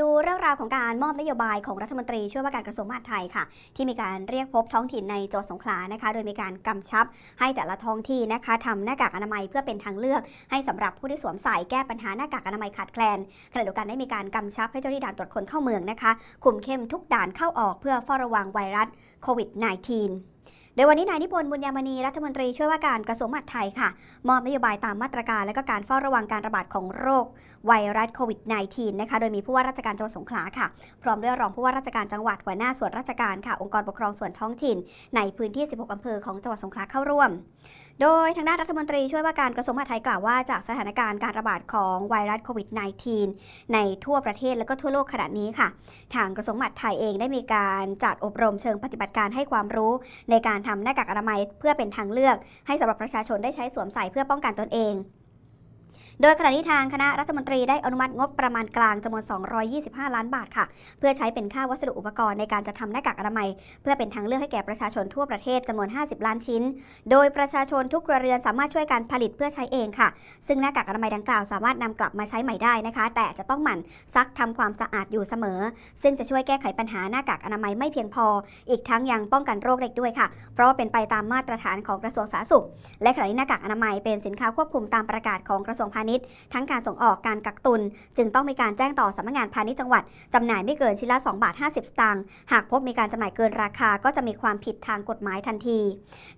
ดูเรื่องราวของการมอบนโยบายของรัฐมนตรีช่วยว่าการกระทรวงมหาดไทยค่ะ ที่มีการเรียกพบท้องถิ่นในจังหวัดสงขลานะคะ โดยมีการกำชับให้แต่ละท้องที่นะคะทำหน้ากากอนามัยเพื่อเป็นทางเลือก ให้สำหรับผู้ที่สวมใส่แก้ปัญหาหน้ากากอนามัยขาดแคลนขณะเดียวกันได้มีการกำชับให้เจ้าหน้าที่ด่านตรวจคนเข้าเมืองนะคะคุมเข้มทุกด่านเข้าออกเพื่อเฝ้าระวังไวรัสโควิด -19 โดยวันนี้นายนิพนธ์บุญยามณีรัฐมนตรีช่วยว่าการกระทรวงมหาดไทยค่ะ มอบนโยบายตามมาตรการ และก็การเฝ้าระวังการระบาดของโรคไวรัสโควิด -19 นะคะ โดยมีผู้ว่าราชการจังหวัดสงขลาค่ะ พร้อมด้วยรองผู้ว่าราชการจังหวัดหัวหน้าส่วนราชการค่ะ องค์กรปกครองส่วนท้องถิ่น ในพื้นที่ 16 อำเภอของจังหวัดสงขลาเข้าร่วม โดยทางด้านรัฐมนตรีช่วยว่าการกระทรวงมหาดไทยกล่าวว่าจากสถานการณ์การระบาดของไวรัสโควิด -19 ในทั่วประเทศและก็ทั่วโลกขณะนี้ค่ะ ทางกระทรวงมหาดไทยเองได้มีการจัดอบรมเชิงปฏิบัติการให้ความรู้ในการทำหน้ากากอนามัย เพื่อเป็นทางเลือกให้สำหรับประชาชนได้ใช้สวมใส่เพื่อป้องกันตนเอง โดยขณะนี้ทางคณะรัฐมนตรีได้อนุมัติงบประมาณกลางจำนวน 225 ล้านบาทค่ะ เพื่อใช้เป็นค่าวัสดุอุปกรณ์ในการจะทำหน้ากากอนามัย เพื่อเป็นทางเลือกให้แก่ประชาชนทั่วประเทศจำนวน 50 ล้านชิ้น โดยประชาชนทุกครัวเรือนสามารถช่วยการผลิตเพื่อใช้เองค่ะ ซึ่งหน้ากากอนามัยดังกล่าวสามารถนำกลับมาใช้ใหม่ได้นะคะ แต่จะต้องหมั่นซักทำความสะอาดอยู่เสมอ ซึ่งจะช่วยแก้ไขปัญหาหน้ากากอนามัยไม่เพียงพอ อีกทั้งยังป้องกันโรคเล็กด้วยค่ะ เพราะว่าเป็นไปตามมาตรฐานของกระทรวงสาธารณสุข และขณะนี้หน้ากากอนามัยเป็นสินค้าควบคุมตามประกาศของกระทรวงพาณิชย์ทั้งการส่งออกการกักตุน จึงต้องมีการแจ้งต่อสำนักงานพาณิชย์จังหวัดจำหน่ายไม่เกินชิ้นละ2บาท50 สตางค์หากพบมีการจำหน่ายเกินราคาก็จะมีความผิดทางกฎหมายทันที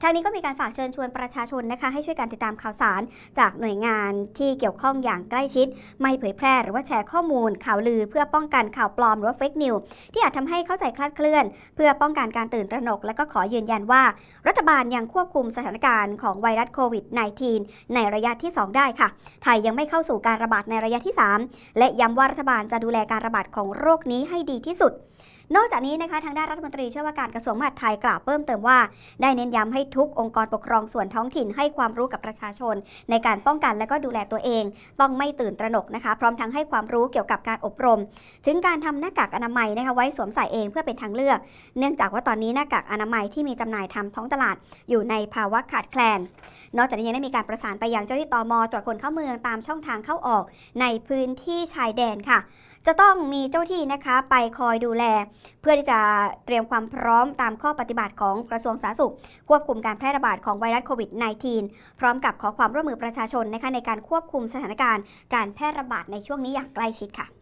ทางนี้ก็มีการฝากเชิญชวนประชาชนนะคะให้ช่วยกันติดตามข่าวสาร จากหน่วยงานที่เกี่ยวข้องอย่างใกล้ชิด ไม่เผยแพร่หรือว่าแชร์ข้อมูล ข่าวลือ เพื่อป้องกันข่าวปลอมหรือว่าเฟกนิวที่อาจทำให้เข้าใจคลาดเคลื่อน เพื่อป้องกันการตื่นตระหนก และก็ขอยืนยันว่า รัฐบาลยังควบคุมสถานการณ์ของไวรัสโควิด -19 ในระยะที่ 2 ได้ค่ะ ไทยยังไม่เข้าสู่การระบาดในระยะที่ 3 และย้ำว่ารัฐบาลจะดูแลการระบาดของโรคนี้ให้ดีที่สุด นอกจากนี้นะคะทางด้านรัฐมนตรีช่วยว่าการกระทรวงมหาดไทยกล่าวเพิ่มเติมว่า ได้เน้นย้ำให้ทุกองค์กรปกครองส่วนท้องถิ่นให้ความรู้กับประชาชน ในการป้องกันและก็ดูแลตัวเอง ต้องไม่ตื่นตระหนกนะคะ พร้อมทั้งให้ความรู้เกี่ยวกับการอบรม ถึงการทำหน้ากากอนามัยนะคะไว้สวมใส่เองเพื่อเป็นทางเลือก เนื่องจากว่าตอนนี้หน้ากากอนามัยที่มีจำหน่ายทำท้องตลาด อยู่ในภาวะขาดแคลน นอกจากนี้ยังได้มีการประสานไปยังเจ้าหน้าที่ตมตรวจคนเข้าเมืองตามช่องทางเข้าออก ในพื้นที่ชายแดนค่ะ จะต้องมีเจ้าที่นะคะไปคอยดูแล เพื่อที่จะเตรียมความพร้อมตามข้อปฏิบัติของกระทรวงสาธารณสุข ควบคุมการแพร่ระบาดของไวรัสโควิด -19 พร้อมกับขอความร่วมมือประชาชนนะคะในการควบคุมสถานการณ์การแพร่ระบาดในช่วงนี้อย่างใกล้ชิดค่ะ